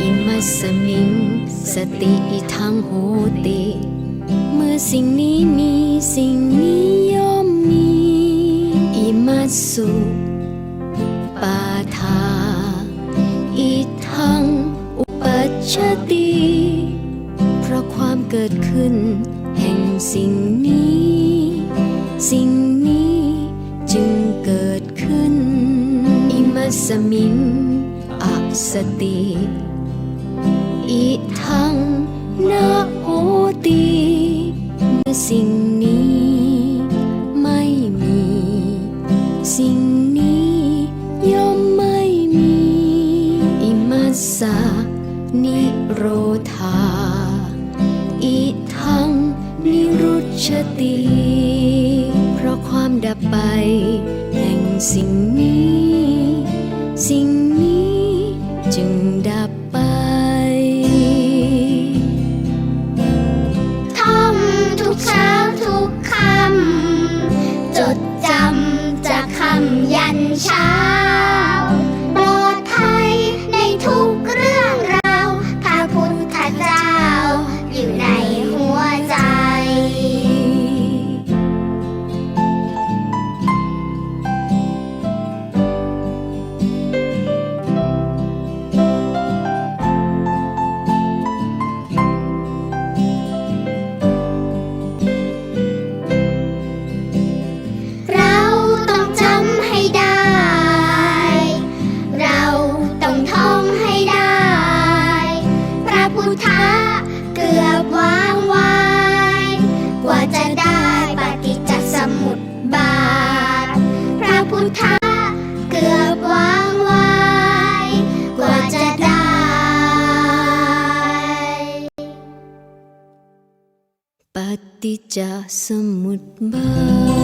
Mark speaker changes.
Speaker 1: อิมสมิง สติทางโหติ เมื่อสิ่งนี้มีสิ่งนี้ย่อมมี อิมัสสุปาทา อิทัง อุปัชติ เพราะความเกิดขึ้น แห่งสิ่งนี้ สิ่งนี้จึงเกิดขึ้น อิมัสสมิงอสติ อิทังนาโหติเมื่อสิ่งนี้ไม่มี สิ่งนี้ย่อมไม่มี อิมัสสะนิโรธา อิทังนิรุชติ เพราะความดับไปแห่งสิ่งนี้ สิ่งนี้จึงดับไปำ
Speaker 2: ยันเช้า พุทธะเกือบวางไว้กว่าจะได้
Speaker 1: ปฏิจจสมุปบาท